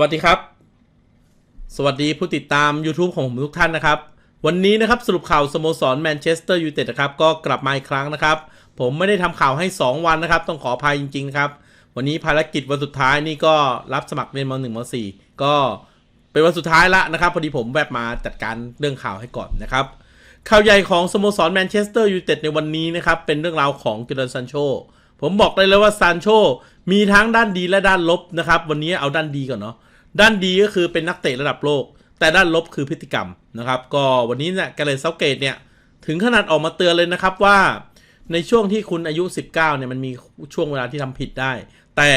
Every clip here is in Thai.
วัสดีครับ สวัสดีผู้ติดตาม YouTube ของผมทุกท่านนะครับ วันนี้นะครับสรุปข่าวสโมสรแมนเชสเตอร์ยูไนเต็ดนะครับก็กลับมาอีกครั้งนะครับ ผมไม่ได้ทำข่าวให้ 2 วันนะครับ ต้องขออภัยจริงๆครับ วันนี้ภารกิจวันสุดท้ายนี่ก็รับสมัครเรียนม .1 ม .4 ก็เป็นวันสุดท้ายละนะครับ พอดีผมแวบมาจัดการเรื่องข่าวให้ก่อนนะครับ ข่าวใหญ่ของสโมสรแมนเชสเตอร์ยูไนเต็ดในวันนี้นะครับเป็นเรื่องราวของเจอร์ซันโชผมบอกได้เลยว่าซานโชมีทั้งด้านดีและด้านลบนะครับ วันนี้เอาด้านดีก่อนเนาะ ด้านดีก็คือเป็นนักเตะระดับโลก แต่ด้านลบคือพฤติกรรมนะครับ ก็วันนี้เนี่ยกาเลนเซาเกตเนี่ยถึงขนาดออกมาเตือนเลยนะครับว่าในช่วงที่คุณอายุ 19เนี่ยมันมีช่วงเวลาที่ทำผิดได้ แต่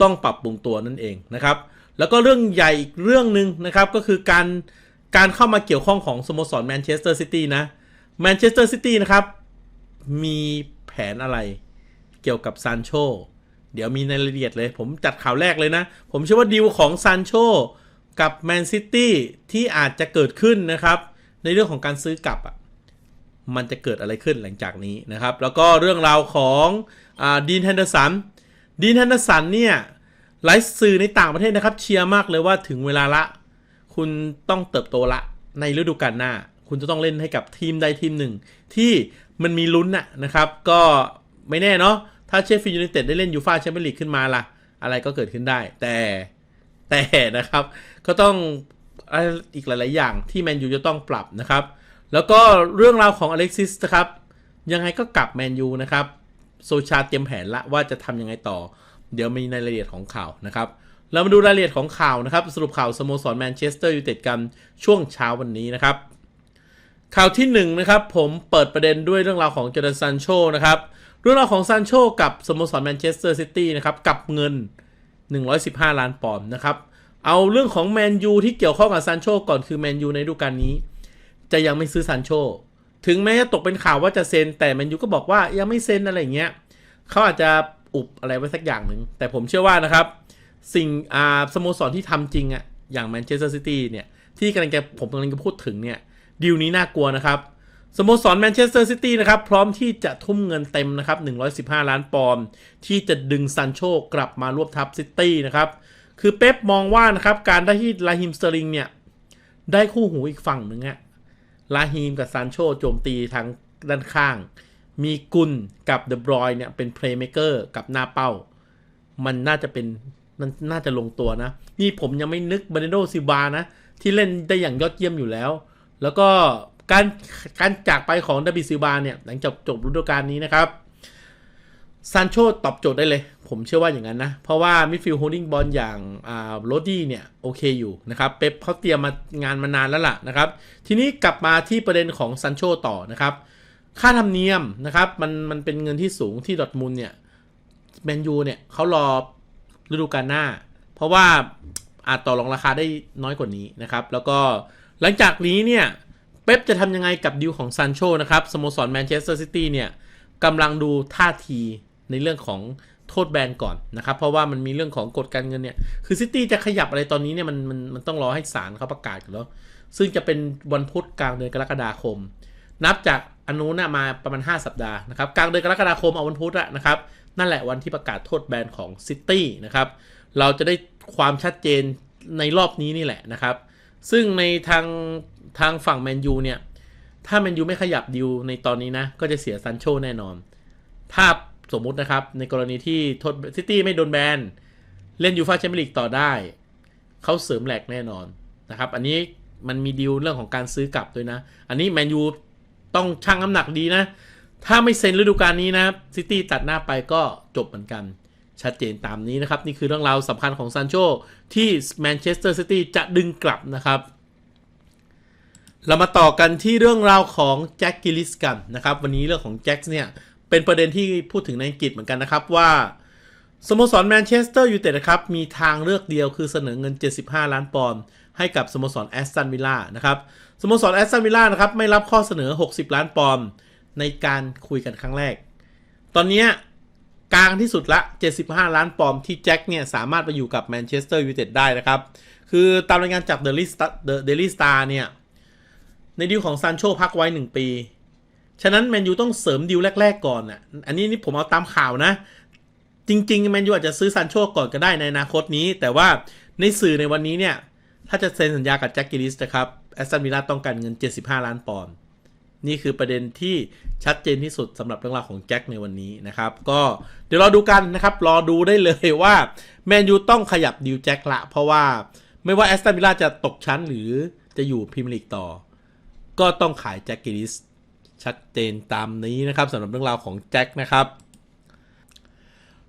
ต้องปรับปรุงตัวนั่นเองนะครับ แล้วก็เรื่องใหญ่อีกเรื่องหนึ่งนะครับก็คือการการเข้ามาเกี่ยวข้องของสโมสรแมนเชสเตอร์ซิตี้นะแมนเชสเตอร์ซิตี้นะครับมีแผนอะไรเกี่ยวกับซานโช เดี๋ยวมีในรายละเอียดเลย ผมจัดข่าวแรกเลยนะ ผมเชื่อว่าดีลของซานโชกับแมนซิตี้ที่อาจจะเกิดขึ้นนะครับ ในเรื่องของการซื้อกลับอะมันจะเกิดอะไรขึ้นหลังจากนี้นะครับ แล้วก็เรื่องราวของดีนแฮนเดอร์สันดีนแฮนเดอร์สันเนี่ยหลายสื่อในต่างประเทศนะครับ เชียร์มากเลยว่าถึงเวลาละ คุณต้องเติบโตละ ในฤดูกาลหน้า คุณจะต้องเล่นให้กับทีมใดทีมหนึ่ง ที่มันมีลุ้นน่ะนะครับ ก็ไม่แน่เนาะ ถ้าเชฟฟิลด์ยูไนเต็ดได้เล่นยูฟ่าแชมเปี้ยนลีกขึ้นมาล่ะ อะไรก็เกิดขึ้นได้ แต่แต่นะครับ ก็ต้องอะไรอีกหลาย ๆ อย่างที่แมนยูจะต้องปรับนะครับ แล้วก็เรื่องราวของอเล็กซิสนะครับ ยังไงก็กลับแมนยูนะครับโซชาเตรียมแผนละว่าจะทำยังไงต่อ เดี๋ยวมีในรายละเอียดของข่าวนะครับเรามาดูรายละเอียดของข่าวนะครับ สรุปข่าวสโมสรแมนเชสเตอร์ยูไนเต็ดกันช่วงเช้าวันนี้นะครับ ข่าวที่1นนะครับผมเปิดประเด็นด้วยเรื่องราวของเจอร์ซันโชนะครับ เรื่องราวของซานโชกับสโมสรแมนเชสเตอร์ซิตี้นะครับกับเงิน 115 ล้านปอนด์นะครับ เอาเรื่องของแมนยูที่เกี่ยวข้องกับซานโชก่อนคือแมนยูในฤดูกาลนี้ จะยังไม่ซื้อซานโชถึงแม้จะตกเป็นข่าวว่าจะเซ็น แต่แมนยูก็บอกว่ายังไม่เซ็นอะไรเงี้ยเขาอาจจะอุบอะไรไว้สักอย่างหนึ่งแต่ผมเชื่อว่านะครับ สิ่งอ่าสโมสรที่ทำจริงอะอย่างแมนเชสเตอร์ซิตี้เนี่ยที่กำลังจะผมกำลังจะพูดถึงเนี่ยดีลนี้น่ากลัวนะครับ สโมสรแมนเชสเตอร์ซิตี้นะครับ พร้อมที่จะทุ่มเงินเต็มนะครับ 115 ล้านปอนด์ที่จะดึงซันโชกลับมาร่วมทัพซิตี้นะครับ คือเป๊ปมองว่านะครับ การได้ที่ลาฮิมสเตอริงเนี่ย ได้คู่หูอีกฝั่งหนึ่งอะลาฮิมกับซานโชโจมตีทางด้านข้าง มีกุลกับเดบรอยเนี่ย เป็นเพลย์เมเกอร์กับหน้าเป้า มันน่าจะเป็นมันน่าจะลงตัวนะ นี่ผมยังไม่นึกบาเนโดซิบานะ ที่เล่นได้อย่างยอดเยี่ยมอยู่แล้ว แล้วก็ การการจากไปของดาบิซิบาเนี่ยหลังจากจบฤดูกาลนี้นะครับซานโชตอบโจทย์ได้เลย ผมเชื่อว่าอย่างนั้นนะ เพราะว่ามิดฟิลด์โฮลดิ้งบอลอย่างอ่าโรดี้เนี่ย โอเคอยู่นะครับ เป๊ปเขาเตรียมมางานมานานแล้วล่ะนะครับ ทีนี้กลับมาที่ประเด็นของซานโชต่อนะครับ ค่าธรรมเนียมนะครับ มันมันเป็นเงินที่สูงที่ดอทมุลเนี่ยแมนยูเนี่ยเขารอฤดูกาลหน้า เพราะว่าอาจต่อรองราคาได้น้อยกว่านี้นะครับ แล้วก็หลังจากนี้เนี่ย เป๊ปจะทำยังไงกับดิวของซันโชนะครับสโมสรแมนเชสเตอร์ซิตี้เนี่ยกำลังดูท่าทีในเรื่องของโทษแบนก่อนนะครับ เพราะว่ามันมีเรื่องของกฎการเงินเนี่ย คือซิตี้จะขยับอะไรตอนนี้เนี่ยมันมันมันต้องรอให้ศาลเขาประกาศกันแล้ว ซึ่งจะเป็นวันพุธกลางเดือนกรกฎาคม นับจากอนุนะมาประมาณ 5 สัปดาห์นะครับ กลางเดือนกรกฎาคมเอาวันพุธอะนะครับ นั่นแหละวันที่ประกาศโทษแบนของซิตี้นะครับ เราจะได้ความชัดเจนในรอบนี้นี่แหละนะครับ ซึ่งในทางทางฝั่งแมนยูเนี่ย ถ้าแมนยูไม่ขยับดิวในตอนนี้นะ ก็จะเสียซันโชแน่นอน ถ้าสมมุตินะครับ ในกรณีที่ทษซิตี้ไม่โดนแบน เล่นยูฟาแชมเปี้ยนลีกต่อได้ เขาเสริมแหลกแน่นอนนะครับ อันนี้มันมีดีลเรื่องของการซื้อกลับด้วยนะ อันนี้แมนยูต้องชั่งน้ำหนักดีนะ ถ้าไม่เซ็นฤดูกาลนี้นะซิตี้ตัดหน้าไปก็จบเหมือนกัน ชัดเจนตามนี้นะครับ นี่คือเรื่องราวสำคัญของซานโชที่แมนเชสเตอร์ซิตี้จะดึงกลับนะครับ เรามาต่อกันที่เรื่องราวของแจ็คกิลิสกันนะครับ วันนี้เรื่องของแจ็คเนี่ย เป็นประเด็นที่พูดถึงในอังกฤษเหมือนกันนะครับว่าสโมสรแมนเชสเตอร์ยูไนเต็ดนะครับ มีทางเลือกเดียวคือเสนอเงิน 75 ล้านปอนด์ให้กับสโมสรแอสตันวิลล่านะครับสโมสรแอสตันวิลล่านะครับ ไม่รับข้อเสนอ 60 ล้านปอนด์ในการคุยกันครั้งแรก ตอนนี้ กลางที่สุดละ 75 ล้านปอนด์ที่แจ็คเนี่ยสามารถไปอยู่กับแมนเชสเตอร์ยูไนเต็ดได้นะครับ คือตามรายงานจากเดลิสเดลิสตาร์เนี่ย ในดีลของซานโชพักไว้ 1 ปี ฉะนั้นแมนยูต้องเสริมดีลแรก ๆ ก่อนอะ อันนี้นี่ผมเอาตามข่าวนะ จริงๆแมนยูอาจจะซื้อซานโชก่อนก็ได้ในอนาคตนี้ แต่ว่าในสื่อในวันนี้เนี่ย ถ้าจะเซ็นสัญญากับแจ็คกิลิสนะครับแอสตันวิลล่าต้องการเงิน 75 ล้านปอนด์ นี่คือประเด็นที่ชัดเจนที่สุดสำหรับเรื่องราวของแจ็คในวันนี้นะครับ ก็เดี๋ยวรอดูกันนะครับ รอดูได้เลยว่าแมนยูต้องขยับดิวแจ็คละ เพราะว่าไม่ว่าแอสตันวิลล่าจะตกชั้นหรือจะอยู่พรีเมียร์ลีกต่อ ก็ต้องขายแจ็คกิลิสชัดเจนตามนี้นะครับสำหรับเรื่องราวของแจ็คนะครับ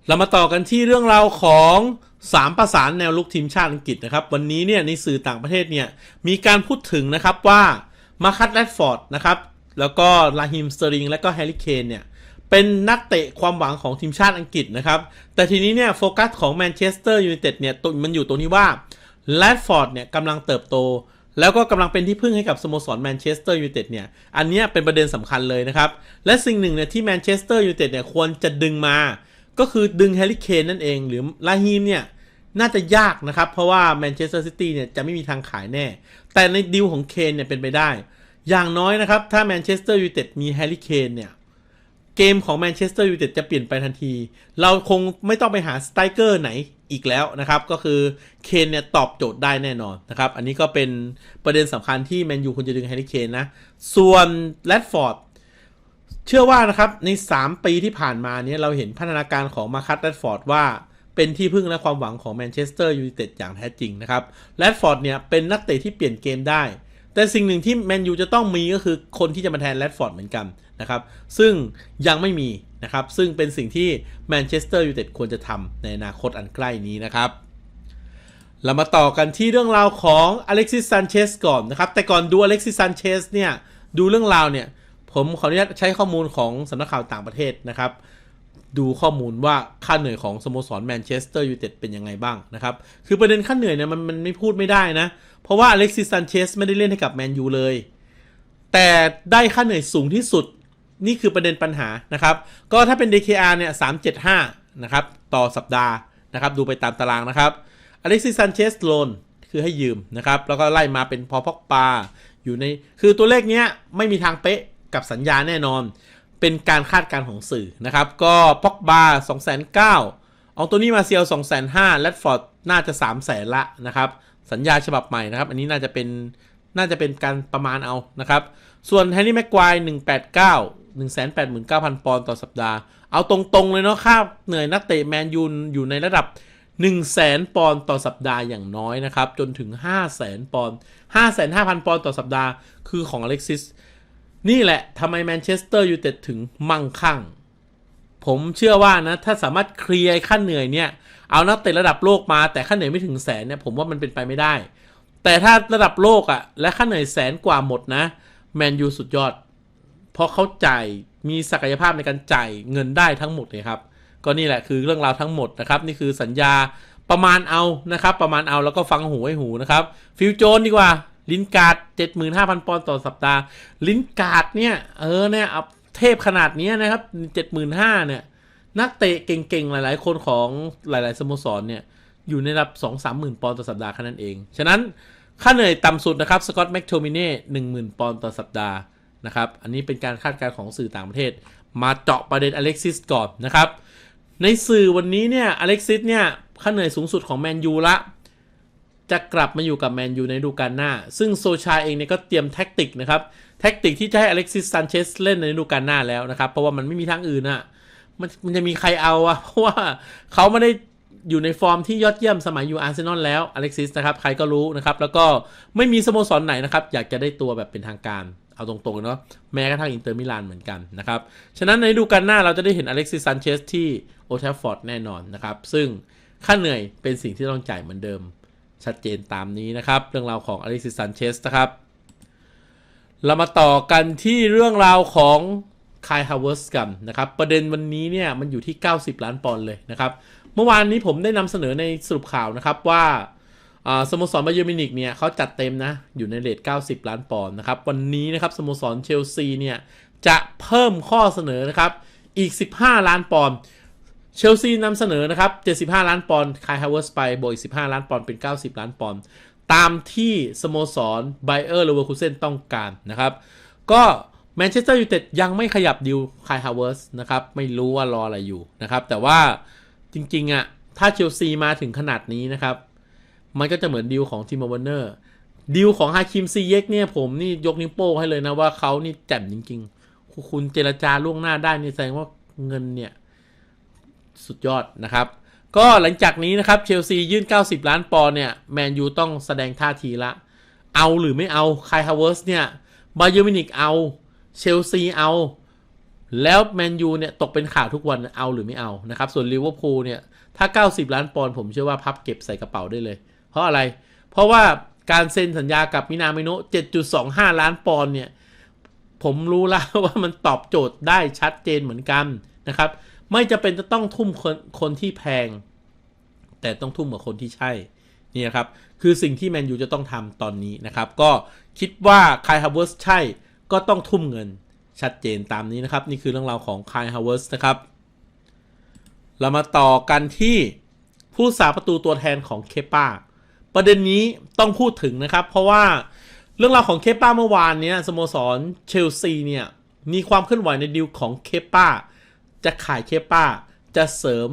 เรามาต่อกันที่เรื่องราวของ3ประสานแนวลุกทีมชาติอังกฤษนะครับ วันนี้เนี่ยในสื่อต่างประเทศเนี่ยมีการพูดถึงนะครับว่ามาคัตแรดฟอร์ดนะครับ แล้วก็ลาฮิมสเตอริงและก็แฮร์รี่เคนเนี่ยเป็นนักเตะความหวังของทีมชาติอังกฤษนะครับ แต่ทีนี้เนี่ยโฟกัสของแมนเชสเตอร์ยูไนเต็ดเนี่ยมันอยู่ตรงนี้ว่าแรดฟอร์ดเนี่ยกำลังเติบโต แล้วก็กำลังเป็นที่พึ่งให้กับสโมสรแมนเชสเตอร์ยูไนเต็ดเนี่ยอันนี้เป็นประเด็นสำคัญเลยนะครับ และสิ่งหนึ่งเนี่ยที่แมนเชสเตอร์ยูไนเต็ดเนี่ยควรจะดึงมา ก็คือดึงแฮร์รี่เคนนั่นเองหรือลาฮีมเนี่ยน่าจะยากนะครับ เพราะว่าแมนเชสเตอร์ซิตี้เนี่ยจะไม่มีทางขายแน่ แต่ในดีลของเคนเนี่ยเป็นไปได้ อย่างน้อยนะครับ ถ้าแมนเชสเตอร์ยูไนเต็ดมีแฮร์รี่เคนเนี่ย เกมของแมนเชสเตอร์ยูไนเต็ดจะเปลี่ยนไปทันที เราคงไม่ต้องไปหาสไตรเกอร์ไหนอีกแล้วนะครับ ก็คือเคนเนี่ยตอบโจทย์ได้แน่นอนนะครับ อันนี้ก็เป็นประเด็นสำคัญที่แมนยูควรจะดึงแฮร์รี่เคนนะ ส่วนแรดฟอร์ดเชื่อว่านะครับใน 3 ปีที่ผ่านมาเนี่ยเราเห็นพัฒนาการของมาคัตแรดฟอร์ดว่าเป็นที่พึ่งและความหวังของแมนเชสเตอร์ยูไนเต็ดอย่างแท้จริงนะครับแรดฟอร์ดเนี่ยเป็นนักเตะที่เปลี่ยนเกมได้ แต่สิ่งหนึ่งที่แมนยูจะต้องมีก็คือคนที่จะมาแทนแรดฟอร์ดเหมือนกันนะครับ ซึ่งยังไม่มีนะครับ ซึ่งเป็นสิ่งที่แมนเชสเตอร์ยูไนเต็ดควรจะทำในอนาคตอันใกล้นี้นะครับ เรามาต่อกันที่เรื่องราวของอเล็กซิสซันเชสก่อนนะครับ แต่ก่อนดูอเล็กซิสซันเชสเนี่ย ดูเรื่องราวเนี่ย ผมขออนุญาตใช้ข้อมูลของสำนักข่าวต่างประเทศนะครับ ดูข้อมูลว่าค่าเหนื่อยของสโมสรแมนเชสเตอร์ยูไนเต็ดเป็นยังไงบ้างนะครับ คือประเด็นค่าเหนื่อยเนี่ยมันมันไม่พูดไม่ได้นะ เพราะว่าอเล็กซิสซันเชสไม่ได้เล่นให้กับแมนยูเลย แต่ได้ค่าเหนื่อยสูงที่สุด นี่คือประเด็นปัญหานะครับ ก็ถ้าเป็น DKR เนี่ย375 นะครับ ต่อสัปดาห์นะครับ ดูไปตามตารางนะครับอเล็กซิสซันเชสโลนคือให้ยืมนะครับ แล้วก็ไล่มาเป็นพอพอกปาอยู่ใน คือตัวเลขเนี้ยไม่มีทางเป๊ะกับสัญญาแน่นอน เป็นการคาดการณ์ของสื่อนะครับ ก็พ็อกบา2 9 0 0 0เอาตัวนี้มาเซียล2 5 0 0 0แรดฟอร์ดน่าจะ 3 0 0แสนละนะครับ สัญญาฉบับใหม่นะครับ อันนี้น่าจะเป็นน่าจะเป็นการประมาณเอานะครับ ส่วนแฮร์รี่แม็กควาย189 189,000 ปอนด์ต่อสัปดาห์ เอาตรงๆเลยเนาะค่าเหนื่อยนักเตะแมนยูอยู่ในระดับ 1 0 0 0 0แสนปอนด์ต่อสัปดาห์อย่างน้อยนะครับ จนถึง 5 0 0แสนปอนด์5 5 0 0 0 ปอนด์ต่อสัปดาห์ คือของอเล็กซิส นี่แหละทำไมแมนเชสเตอร์ยูไนเต็ดถึงมั่งคั่ง ผมเชื่อว่านะ ถ้าสามารถเคลียร์ค่าเหนื่อยเนี่ย เอานักเตะระดับโลกมาแต่ค่าเหนื่อยไม่ถึงแสนเนี่ยผมว่ามันเป็นไปไม่ได้ แต่ถ้าระดับโลกอะ่ะ และค่าเหนื่อยแสนกว่าหมดนะแมนยูสุดยอด เพราะเขาจ่ายมีศักยภาพในการจ่ายเงินได้ทั้งหมดเลยครับ ก็นี่แหละคือเรื่องราวทั้งหมดนะครับ นี่คือสัญญาประมาณเอานะครับ ประมาณเอาแล้วก็ฟังหูไว้หูนะครับ ฟิวโจนดีกว่า ลินการ์ด75,000ปอนด์ต่อสัปดาห์ ลินการ์ดเนี่ย เออเนี่ยเอาเทพขนาดนี้นะครับ75,000เนี่ย นักเตะเก่งๆ หลายๆ คนของหลายๆสโมสรเนี่ย อยู่ในระดับ2-3หมื่นปอนด์ต่อสัปดาห์แค่นั้นเอง ฉะนั้นค่าเหนื่อยต่ำสุดนะครับสกอตแม็กโทมิเน่10,000ปอนด์ต่อสัปดาห์นะครับ อันนี้เป็นการคาดการณ์ของสื่อต่างประเทศ มาเจาะประเด็นอเล็กซิสก่อนนะครับ ในสื่อวันนี้เนี่ย อเล็กซิสเนี่ย ค่าเหนื่อยสูงสุดของแมนยูละ จะกลับมาอยู่กับแมนยูในฤดูกาลหน้า ซึ่งโซชาเองเนี่ยก็เตรียมแท็กติกนะครับ แท็กติกที่จะให้อเล็กซิสซันเชสเล่นในฤดูกาลหน้าแล้วนะครับ เพราะว่ามันไม่มีทางอื่นอะมันมันจะมีใครเอาอะเพราะว่าเขาไม่ได้อยู่ในฟอร์มที่ยอดเยี่ยมสมัยอยู่อาร์เซนอลแล้วอเล็กซิสนะครับ ใครก็รู้นะครับ แล้วก็ไม่มีสโมสรไหนนะครับ อยากจะได้ตัวแบบเป็นทางการเอาตรงๆเนาะแม้กระทั่งอินเตอร์มิลานเหมือนกันนะครับ ฉะนั้นในฤดูกาลหน้าเราจะได้เห็นอเล็กซิสซันเชสที่โอทัฟฟอร์ดแน่นอนนะครับ ซึ่งค่าเหนื่อยเป็นสิ่งที่ต้องจ่ายเหมือนเดิม ชัดเจนตามนี้นะครับ เรื่องราวของอล็กซิสันเชสนะครับ เรามาต่อกันที่เรื่องราวของคายฮาวเวิร์สกันนะครับ ประเด็นวันนี้เนี่ยมันอยู่ที่ 90 ล้านปอนด์เลยนะครับ เมื่อวานนี้ผมได้นำเสนอในสรุปข่าวนะครับว่าสโมสรบาเยอร์มินิกเนี่ยเขาจัดเต็มนะ อยู่ในเลท90 ล้านปอนด์นะครับ วันนี้นะครับสโมสรเชลซีเนี่ยจะเพิ่มข้อเสนอนะครับอีก 15 ล้านปอนด์ เชลซีนำเสนอนะครับ 75 ล้านปอนด์คายฮาวเวิร์สไปบวกอีก15 ล้านปอนด์เป็น 90 ล้านปอนด์ตามที่สโมสรไบเออร์เลเวอร์คูเซนต้องการนะครับ ก็แมนเชสเตอร์ยูไนเต็ดยังไม่ขยับดิวคายฮาวเวิร์สนะครับ ไม่รู้ว่ารออะไรอยู่นะครับ แต่ว่าจริงๆอะ่ะถ้าเชลซีมาถึงขนาดนี้นะครับ มันก็จะเหมือนดีลของทีมเวอร์เนอร์ดีลของฮาคิมซีเย็กเนี่ยผมนี่ยกนิ้วโป้งให้เลยนะว่าเขานี่แจ่มจริง ๆ คุณเจรจาล่วงหน้าได้นี่แสดงว่าเงินเนี่ย สุดยอดนะครับ ก็หลังจากนี้นะครับเชลซียื่น 90 ล้านปอนด์เนี่ยแมนยูต้องแสดงท่าทีละ เอาหรือไม่เอาคายฮาวเวิร์สเนี่ยบาเยอร์มินิกเอาเชลซีเอา แล้วแมนยูเนี่ยตกเป็นข่าวทุกวันเอาหรือไม่เอานะครับ ส่วนลิเวอร์พูลเนี่ยถ้า 90 ล้านปอนด์ผมเชื่อว่าพับเก็บใส่กระเป๋าได้เลย เพราะอะไร เพราะว่าการเซ็นสัญญากับมินามิโนะ7.25 ล้านปอนด์เนี่ย ผมรู้แล้วว่ามันตอบโจทย์ได้ชัดเจนเหมือนกันนะครับ ไม่จะเป็นจะต้องทุ่มคนคนที่แพง แต่ต้องทุ่มกับคนที่ใช่นี่นครับ คือสิ่งที่แมนยูจะต้องทำตอนนี้นะครับ ก็คิดว่าคายฮาวเวิร์สใช่ก็ต้องทุ่มเงินชัดเจนตามนี้นะครับ นี่คือเรื่องราวของคายฮาวเวิร์สนะครับ เรามาต่อกันที่ผู้สาประตูตัวแทนของเคป้า ประเด็นนี้ต้องพูดถึงนะครับ เพราะว่าเรื่องราวของเคป้าเมื่อวานเนี้ยสโมสรเชลซีเนี่ยมีความเคลื่อนไหวในดีลของเคป้า จะขายเคป้า จะเสริม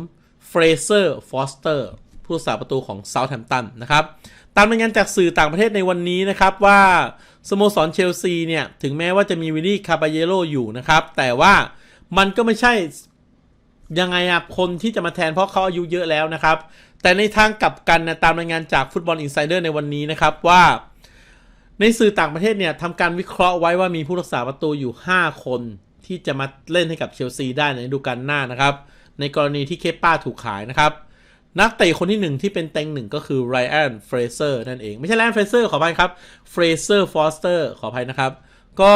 เฟรเซอร์ฟอสเตอร์ผู้สาประตูของเซาท์แฮมป์ตันนะครับตามรายงานจากสื่อต่างประเทศในวันนี้นะครับว่าสโมสรเชลซีเนี่ย ถึงแม้ว่าจะมีวิลลี่คาบาเยโรอยู่นะครับ แต่ว่ามันก็ไม่ใช่ยังไงอะคนที่จะมาแทนเพราะเขาอายุเยอะแล้วนะครับ แต่ในทางกลับกันนะตามรายงานจากฟุตบอลอินไซเดอร์ในวันนี้นะครับว่า ในสื่อต่างประเทศเนี่ยทำการวิเคราะห์ไว้ว่ามีผู้รักษาประตูอยู่ 5 คน ที่จะมาเล่นให้กับเชลซีได้ในฤดูกาลหน้านะครับ ในกรณีที่เคป้าถูกขายนะครับ นักเตะคนที่หนึ่งที่เป็นเต็งหนึ่งก็คือไรอันเฟรเซอร์นั่นเอง ไม่ใช่ไรอันเฟรเซอร์ขออภัยครับเฟรเซอร์ฟอสเตอร์ขออภัยนะครับ ก็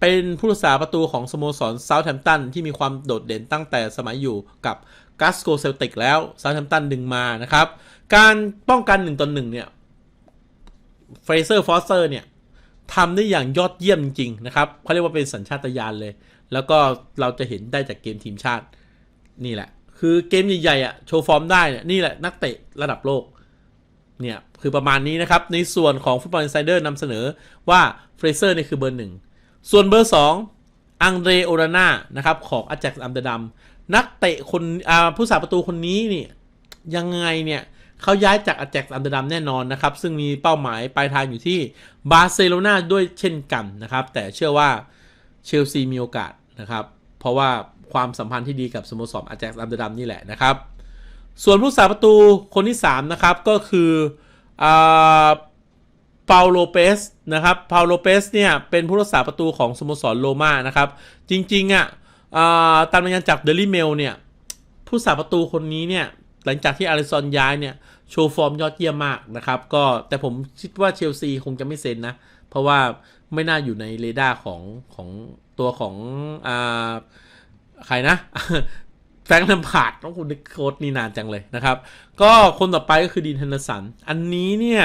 เป็นผู้รักษาประตูของสโมสรเซาท์แฮมป์ตันที่มีความโดดเด่นตั้งแต่สมัยอยู่กับกัสโกเซลติกแล้วเซาท์แฮมป์ตันดึงมานะครับ การป้องกัน1ต่อ1เนี่ยเฟรเซอร์ฟอสเตอร์เนี่ยทำได้อย่างยอดเยี่ยมจริงๆนะครับเขาเรียกว่าเป็นสัญชาตญาณเลย แล้วก็เราจะเห็นได้จากเกมทีมชาตินี่แหละ คือเกมใหญ่ๆอะโชว์ฟอร์มได้เนี่ยนี่แหละนักเตะระดับโลกเนี่ยคือประมาณนี้นะครับ ในส่วนของฟุตบอลอินไซเดอร์นำเสนอว่าเฟรเซอร์นี่คือเบอร์หนึ่งส่วนเบอร์2อังเดรโอราน่านะครับของอาจ็กซ์อัมเดอร์ดัมนักเตะคนอ่าผู้สาประตูคนนี้นี่ยังไงเนี่ยเขาย้ายจากอาจ็กซ์อัมเดอร์ดัมแน่นอนนะครับ ซึ่งมีเป้าหมายปลายทางอยู่ที่บาร์เซโลนาด้วยเช่นกันนะครับ แต่เชื่อว่า เชลซีมีโอกาสนะครับ เพราะว่าความสัมพันธ์ที่ดีกับสโมสรอาจ็กซ์อัมเดอร์ดัมนี่แหละนะครับ ส่วนผู้สาประตูคนที่ 3 นะครับ ก็คือเปาโลเปสนะครับเปาโลเปสเนี่ย เป็นผู้รักษาประตูของสโมสรโรม่านะครับ จริงๆอะตามรายงานจากเดลี่เมลเนี่ย ผู้รักษาประตูคนนี้เนี่ย หลังจากที่อาริซอนย้ายเนี่ย โชว์ฟอร์มยอดเยี่ยมมากนะครับ ก็แต่ผมคิดว่าเชลซีคงจะไม่เซ็นนะ เพราะว่า ไม่น่าอยู่ในเรดาร์ของของตัวของอ่าใครนะแฟงลมพาดต้องคุณโค้ดนี่นานจังเลยนะครับ ก็คนต่อไปก็คือดีนเฮนสัน อันนี้เนี่ย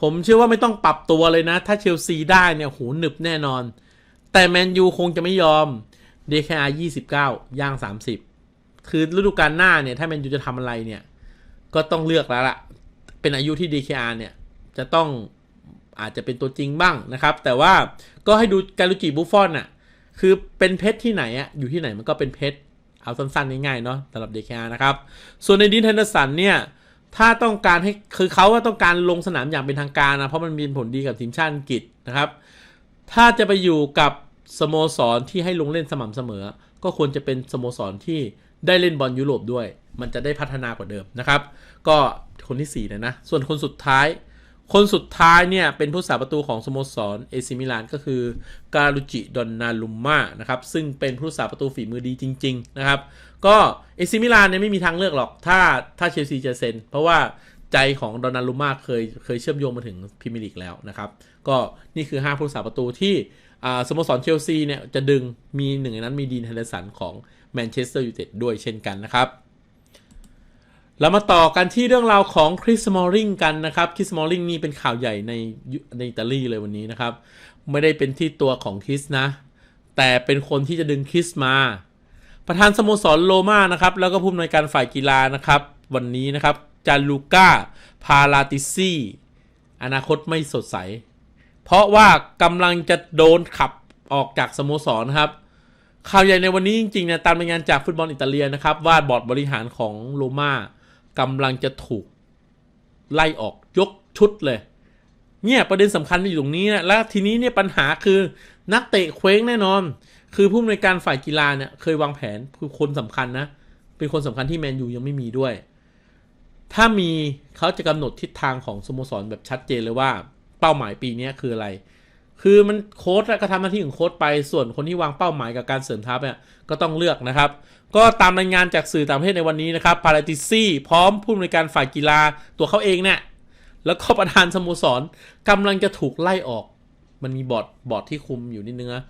ผมเชื่อว่าไม่ต้องปรับตัวเลยนะ ถ้าเชลซีได้เนี่ยหูหนึบแน่นอน แต่แมนยูคงจะไม่ยอม DKR 29 ย่าง 30 คือฤดูกาลหน้าเนี่ย ถ้าแมนยูจะทำอะไรเนี่ย ก็ต้องเลือกแล้วล่ะ เป็นอายุที่ DKR เนี่ย จะต้อง อาจจะเป็นตัวจริงบ้างนะครับ แต่ว่าก็ให้ดูการุจิบุฟฟอนอะคือเป็นเพชรที่ไหนอะอยู่ที่ไหนมันก็เป็นเพชรเอาสั้นๆง่ายๆเนาะสำหรับ DKR นะครับ ส่วนในดินเทนเดอร์สันเนี่ยถ้าต้องการให้คือเขาว่าต้องการลงสนามอย่างเป็นทางการนะเพราะมันมีผลดีกับทีมชาติอังกฤษนะครับ ถ้าจะไปอยู่กับสโมสรที่ให้ลงเล่นสม่ำเสมอ ก็ควรจะเป็นสโมสรที่ได้เล่นบอลยุโรปด้วย มันจะได้พัฒนากว่าเดิมนะครับ ก็คนที่4นะนะส่วนคนสุดท้าย คนสุดท้ายเนี่ย เป็นผู้สาประตูของสโมสรเอซิมิลานก็คือการุจิดอนนาลุมมานะครับ ซึ่งเป็นผู้สาประตูฝีมือดีจริง ๆ นะครับ ก็เอซิมิลานเนี่ยไม่มีทางเลือกหรอก ถ้าถ้าเชลซีจะเซ็น เพราะว่าใจของดอนนาลุมมาเคยเคยเชื่อมโยงมาถึงพรีเมียร์ลีกแล้วนะครับ ก็นี่คือ 5 ผู้สาประตูที่สโมสรเชลซีเนี่ยจะดึงมีหนึ่งในนั้นมีดีนเฮนเดอร์สันของแมนเชสเตอร์ยูไนเต็ดด้วยเช่นกันนะครับ เรามาต่อกันที่เรื่องราวของคริสมอริงกันนะครับคริสมอริงนี่เป็นข่าวใหญ่ในในอิตาลีเลยวันนี้นะครับ ไม่ได้เป็นที่ตัวของคริสนะ แต่เป็นคนที่จะดึงคริสมา ประธานสโมสรโรม่านะครับ แล้วก็ผู้อำนวยการฝ่ายกีฬานะครับ วันนี้นะครับจาลูก้าพาลาติซีอนาคตไม่สดใส เพราะว่ากำลังจะโดนขับออกจากสโมสรนะครับข่าวใหญ่ในวันนี้จริงๆเนี่ยตามรายงานจากฟุตบอลอิตาเลียนะครับว่าบอร์ดบริหารของโรม่า กำลังจะถูกไล่ออกยกชุดเลย เนี่ยประเด็นสำคัญอยู่ตรงนี้นะแล้วทีนี้เนี่ยปัญหาคือนักเตะเคว้งแน่นอน คือผู้อำนวยการฝ่ายกีฬาเนี่ยเคยวางแผนคือคนสำคัญนะ เป็นคนสำคัญที่แมนยูยังไม่มีด้วย ถ้ามีเขาจะกำหนดทิศทางของสโมสรแบบชัดเจนเลยว่า เป้าหมายปีนี้คืออะไร คือมันโค้ดก็ทำหน้าที่ของโค้ดไปส่วนคนที่วางเป้าหมายกับการเสริมทัพเนี่ยก็ต้องเลือกนะครับ ก็ตามรายงานจากสื่อต่างประเทศในวันนี้นะครับพาราติซี่พร้อมผู้อำนวยการฝ่ายกีฬาตัวเขาเองเนี่ยแล้วก็ประธานสโมสรกำลังจะถูกไล่ออก มันมีบอร์ดบอร์ดที่คุมอยู่นิดนึงนะ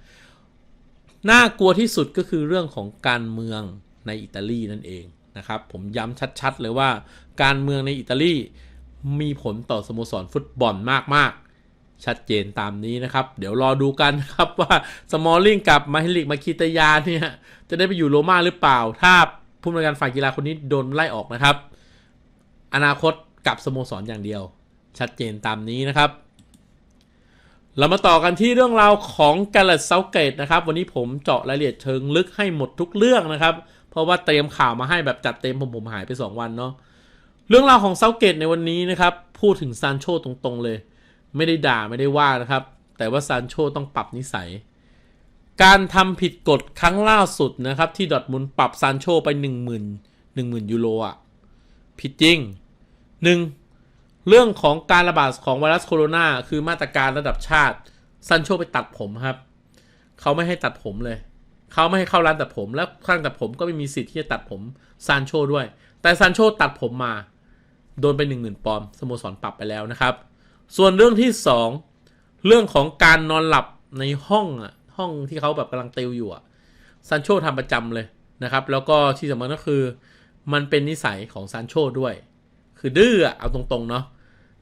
น่ากลัวที่สุดก็คือเรื่องของการเมืองในอิตาลีนั่นเองนะครับ ผมย้ำชัดๆเลยว่า การเมืองในอิตาลีมีผลต่อสโมสรฟุตบอลมากๆ ชัดเจนตามนี้นะครับ เดี๋ยวรอดูกันครับว่าสมอลลิงกับมาฮิลิกมาคิตยาเนี่ยจะได้ไปอยู่โรม่าหรือเปล่า ถ้าผู้บริการฝ่ายกีฬาคนนี้โดนไล่ออกนะครับ อนาคตกับสโมสรอย่างเดียว ชัดเจนตามนี้นะครับ เรามาต่อกันที่เรื่องราวของกาลเซาเกตนะครับ วันนี้ผมเจาะรายละเอียดเชิงลึกให้หมดทุกเรื่องนะครับ เพราะว่าเตรียมข่าวมาให้แบบจัดเต็มผมผมหายไป 2 วันเนาะเรื่องราวของเซาเกตในวันนี้นะครับ พูดถึงซานโชตรงๆเลย ไม่ได้ด่าไม่ได้ว่านะครับ แต่ว่าซานโชต้องปรับนิสัย การทำผิดกฎครั้งล่าสุดนะครับ ที่ดอทมุนปรับซานโชไป 1 0 0 0 0 1 0,000ยูโรอะผิดจริงหนึ่งเรื่องของการระบาดของไวรัสโคโรนาคือมาตรการระดับชาติซันโชไปตัดผมครับ เขาไม่ให้ตัดผมเลย เขาไม่ให้เข้าร้านตัดผม แล้วข้างตัดผมก็ไม่มีสิทธิ์ที่จะตัดผมซานโชด้วย แต่ซานโชตัดผมมา โดนไปหนึ่งหมื่นปอนด์สโมสรปรับไปแล้วนะครับ ส่วนเรื่องที่สองเรื่องของการนอนหลับในห้องอะห้องที่เขาแบบกำลังติวอยู่อะซานโชทำประจำเลยนะครับ แล้วก็ที่สำคัญก็คือ มันเป็นนิสัยของซานโชด้วย คือดื้อเอาตรงๆเนาะ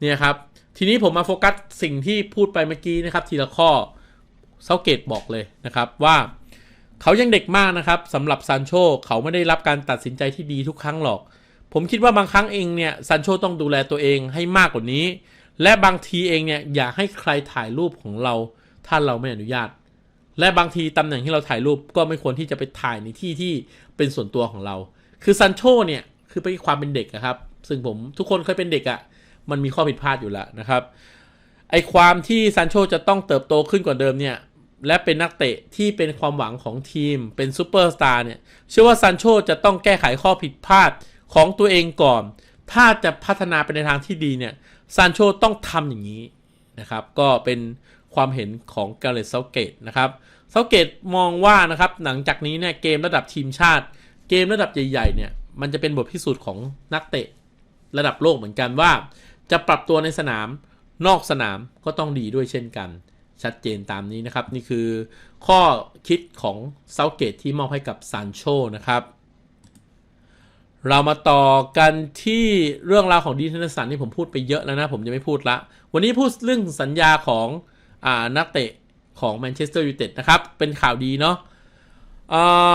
เนี่ยครับ ทีนี้ผมมาโฟกัสสิ่งที่พูดไปเมื่อกี้นะครับ ทีละข้อเซาเกตบอกเลยนะครับว่าเขายังเด็กมากนะครับสำหรับซานโชเขาไม่ได้รับการตัดสินใจที่ดีทุกครั้งหรอก ผมคิดว่าบางครั้งเองเนี่ยซานโชต้องดูแลตัวเองให้มากกว่านี้ และบางทีเองเนี่ยอย่าให้ใครถ่ายรูปของเรา ถ้าเราไม่อนุญาต และบางทีตำแหน่งที่เราถ่ายรูปก็ไม่ควรที่จะไปถ่ายในที่ที่เป็นส่วนตัวของเรา คือซันโชเนี่ยคือเป็นความเป็นเด็กครับ ซึ่งผมทุกคนเคยเป็นเด็กอะ่ะมันมีข้อผิดพลาดอยู่แล้วนะครับไอความที่ซันโชจะต้องเติบโตขึ้นกว่าเดิมเนี่ยและเป็นนักเตะที่เป็นความหวังของทีม เป็นซูเปอร์สตาร์เนี่ยเชื่อว่าซันโชจะต้องแก้ไขข้อผิดพลาดของตัวเองก่อน ถ้าจะพัฒนาไปในทางที่ดีเนี่ย ซันโชต้องทำอย่างนี้นะครับ ก็เป็นความเห็นของกาเลตเซาเกตนะครับเซาเกตมองว่านะครับหลังจากนี้เนี่ยเกมระดับทีมชาติ เกมระดับใหญ่ๆเนี่ยมันจะเป็นบทพิสูจน์ของนักเตะระดับโลกเหมือนกันว่า จะปรับตัวในสนามนอกสนามก็ต้องดีด้วยเช่นกัน ชัดเจนตามนี้นะครับ นี่คือข้อคิดของเซาเกตที่มอบให้กับซานโชนะครับ เรามาต่อกันที่เรื่องราวของดีเทนสันที่ผมพูดไปเยอะแล้วนะ ผมจะไม่พูดละ วันนี้พูดเรื่องสัญญาของอนักเตะของแมนเชสเตอร์ยูไนเต็ดนะครับ เป็นข่าวดีเนาะ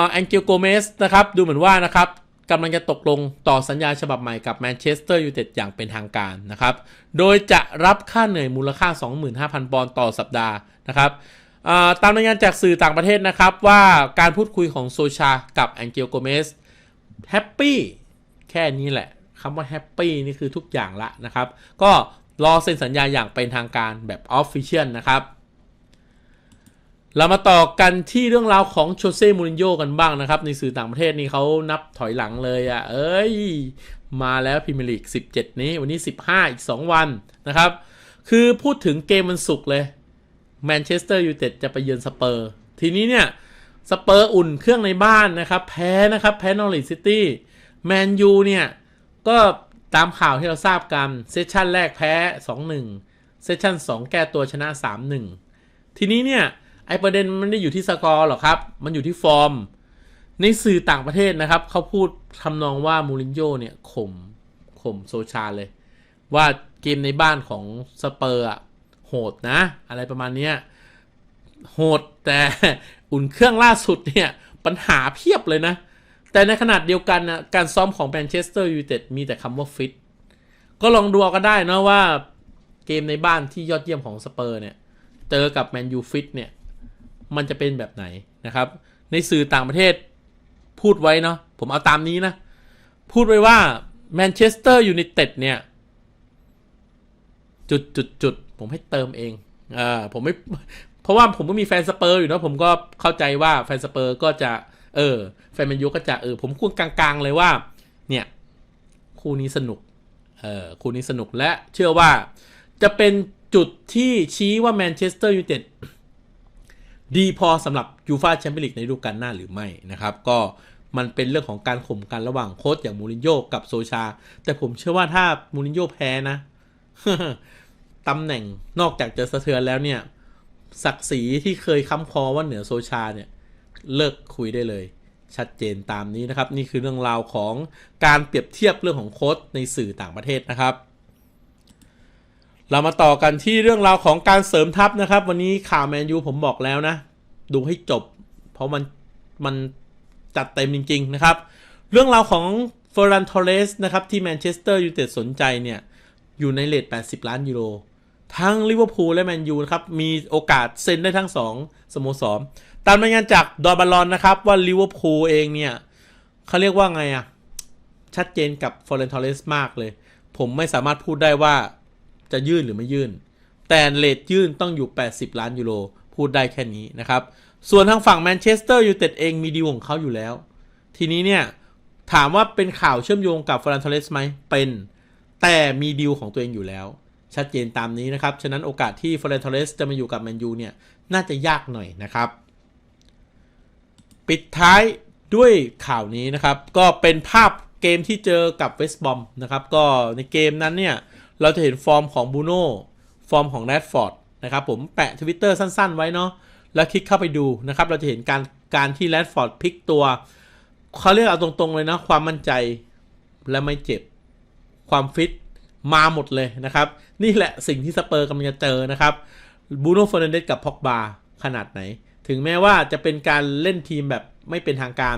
แองเกลโกเมสนะครับ ดูเหมือนว่านะครับกำลังจะตกลงต่อสัญญาฉบับใหม่กับแมนเชสเตอร์ยูไนเต็ดอย่างเป็นทางการนะครับ โดยจะรับค่าเหนื่อยมูลค่า 25,000 ปอนด์ต่อสัปดาห์นะครับตามรายงานจากสื่อต่างประเทศนะครับว่าการพูดคุยของโซชากับแองเกลโกเมส แฮปปี้แค่นี้แหละคำว่าแฮปปี้นี่คือทุกอย่างละนะครับ ก็รอเซ็นสัญญาอย่างเป็นทางการแบบออฟฟิเชียลนะครับ เรามาต่อกันที่เรื่องราวของโชเซ่มูรินโญ่กันบ้างนะครับ ในสื่อต่างประเทศนี่เขานับถอยหลังเลยอะ่ะ เอ้ย มาแล้วพรีเมียร์ลีก 17 นี้ วันนี้ 15 อีก 2 วันนะครับ คือพูดถึงเกมมันสุกเลยแมนเชสเตอร์ยูไนเต็ดจะไปเยือนสเปอร์ ทีนี้เนี่ย สเปอร์อุ่นเครื่องในบ้านนะครับ แพ้นะครับแพ้นอริซิตี้แมนยูเนี่ยก็ตามข่าวที่เราทราบกันเซสชันแรกแพ้ 2-1 เซสชัน2 แก้ตัวชนะ 3-1 ทีนี้เนี่ยไอประเด็นมันไม่ได้อยู่ที่สกอร์หรอกครับ มันอยู่ที่ฟอร์ม ในสื่อต่างประเทศนะครับ เขาพูดทำนองว่ามูรินโญ่เนี่ยข่มข่มโซชาเลย ว่าเกมในบ้านของสเปอร์อะโหดนะ อะไรประมาณนี้โหดแต่ อุ่นเครื่องล่าสุดเนี่ยปัญหาเพียบเลยนะ แต่ในขนาดเดียวกันนะการซ้อมของแมนเชสเตอร์ยูไนเต็ดมีแต่คำว่าฟิตก็ลองดูก็ได้นะว่าเกมในบ้านที่ยอดเยี่ยมของสเปอร์เนี่ยเจอกับแมนยูฟิตเนี่ยมันจะเป็นแบบไหนนะครับ ในสื่อต่างประเทศพูดไว้เนาะผมเอาตามนี้นะ พูดไว้ว่าแมนเชสเตอร์ยูไนเต็ดเนี่ย จุดจุดจุดผมให้เติมเองอ่าผมไม่ เพราะว่าผมก็มีแฟนสเปอร์อยู่นะผมก็เข้าใจว่าแฟนสเปอร์ก็จะ เออ แฟนแมนยูก็จะเออผมพูดกลางๆเลยว่า เนี่ย คู่นี้สนุก เออคู่นี้สนุกและเชื่อว่าจะเป็นจุดที่ชี้ว่าแมนเชสเตอร์ยูไนเต็ดดีพอสำหรับยูฟาแชมเปี้ยนลีกในฤดูกาลหน้าหรือไม่นะครับ ก็มันเป็นเรื่องของการข่มกันระหว่างโค้ชอย่างมูรินโญ่กับโซชา แต่ผมเชื่อว่าถ้ามูรินโญ่แพ้นะตำแหน่งนอกจากจะสะเทือนแล้วเนี่ย ศักดิ์ศรีที่เคยค้ำคอว่าเหนือโซชาเนี่ย เลิกคุยได้เลย ชัดเจนตามนี้นะครับ นี่คือเรื่องราวของการเปรียบเทียบเรื่องของโค้ชในสื่อต่างประเทศนะครับเรามาต่อกันที่เรื่องราวของการเสริมทัพนะครับ วันนี้ข่าวแมนยูผมบอกแล้วนะ ดูให้จบ เพราะมันมันจัดเต็มจริง ๆ นะครับ เรื่องราวของเฟอร์รันทอเรสนะครับที่แมนเชสเตอร์ยูไนเต็ดสนใจเนี่ย อยู่ในเลท80 ล้านยูโร ทั้งลิเวอร์พูลและแมนยูนะครับมีโอกาสเซ็นได้ทั้ง 2สโมสรตามรายงานจากดอบาลอนนะครับว่าลิเวอร์พูลเองเนี่ยเขาเรียกว่าไงอะชัดเจนกับฟอร์เรนทอเรสมากเลย ผมไม่สามารถพูดได้ว่าจะยื่นหรือไม่ยื่น แต่เลทยื่นต้องอยู่ 80 ล้านยูโรพูดได้แค่นี้นะครับ ส่วนทางฝั่งแมนเชสเตอร์ยูไนเต็ดเองมีดีลของเขาอยู่แล้ว ทีนี้เนี่ย ถามว่าเป็นข่าวเชื่อมโยงกับฟอร์ a นทอเรสไหมเป็น แต่มีดีลของตัวเองอยู่แล้ว ชัดเจนตามนี้นะครับ ฉะนั้นโอกาสที่ฟอร์ a นทอเรสจะมาอยู่กับแมนยูเนี่ยน่าจะยากหน่อยนะครับ ปิดท้ายด้วยข่าวนี้นะครับ ก็เป็นภาพเกมที่เจอกับเวสบอมนะครับ ก็ในเกมนั้นเนี่ย เราจะเห็นฟอร์มของบูโน่ฟอร์มของแรดฟอร์ดนะครับผมแปะทวิตเตอร์สั้นๆ ไว้เนาะแล้วคลิกเข้าไปดูนะครับ เราจะเห็นการการที่แรดฟอร์ดพลิกตัวเขาเรียกเอาตรงๆเลยนะความมั่นใจและไม่เจ็บ ความฟิต มาหมดเลยนะครับ นี่แหละสิ่งที่สเปอร์กำลังจะเจอนะครับบูโน่เฟอร์นันเดสกับพ็อกบาขนาดไหน ถึงแม้ว่าจะเป็นการเล่นทีมแบบไม่เป็นทางการ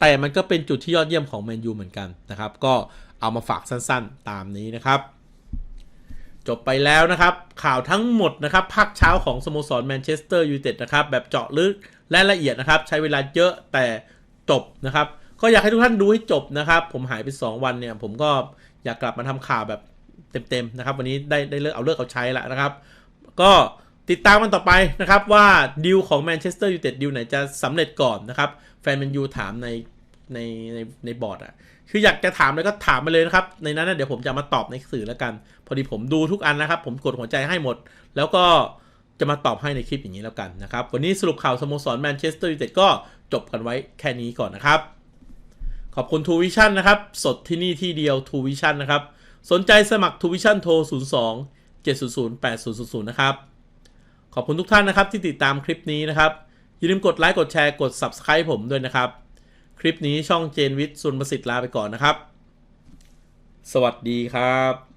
แต่มันก็เป็นจุดที่ยอดเยี่ยมของแมนยูเหมือนกันนะครับ ก็เอามาฝากสั้นๆ ตามนี้นะครับ จบไปแล้วนะครับ ข่าวทั้งหมดนะครับภาคเช้าของสโมสรแมนเชสเตอร์ยูไนเต็ดนะครับแบบเจาะลึกและละเอียดนะครับ ใช้เวลาเยอะแต่จบนะครับ ก็อยากให้ทุกท่านดูให้จบนะครับ ผมหายไป 2 วันเนี่ย ผมก็อยากกลับมาทำข่าวแบบ เต็มๆนะครับ วันนี้ได้ได้เลิกเอาเลิกเอาใช้แล้วนะครับ ก็ติดตามกันต่อไปนะครับว่าดีลของแมนเชสเตอร์ยูไนเต็ดดีลไหนจะสำเร็จก่อนนะครับ แฟนแมนยูถามในในในในบอร์ดอะคืออยากจะถามเลยก็ถามมาเลยนะครับ ในนั้นนะเดี๋ยวผมจะมาตอบในสื่อแล้วกัน พอดีผมดูทุกอันนะครับ ผมกดหัวใจให้หมด แล้วก็จะมาตอบให้ในคลิปอย่างนี้แล้วกันนะครับ วันนี้สรุปข่าวสโมสรแมนเชสเตอร์ยูไนเต็ดก็จบกันไว้แค่นี้ก่อนนะครับ ขอบคุณทูวิชั่นนะครับ สดที่นี่ที่เดียวทูวิชั่นนะครับ สนใจสมัครทูวิชั่นโทร 02 700 8000 นะครับ ขอบคุณทุกท่านนะครับที่ติดตามคลิปนี้นะครับ อย่าลืมกดไลค์กดแชร์กด Subscribe ผมด้วยนะครับ คลิปนี้ช่องเจนวิทย์สุนประสิทธิ์ลาไปก่อนนะครับ สวัสดีครับ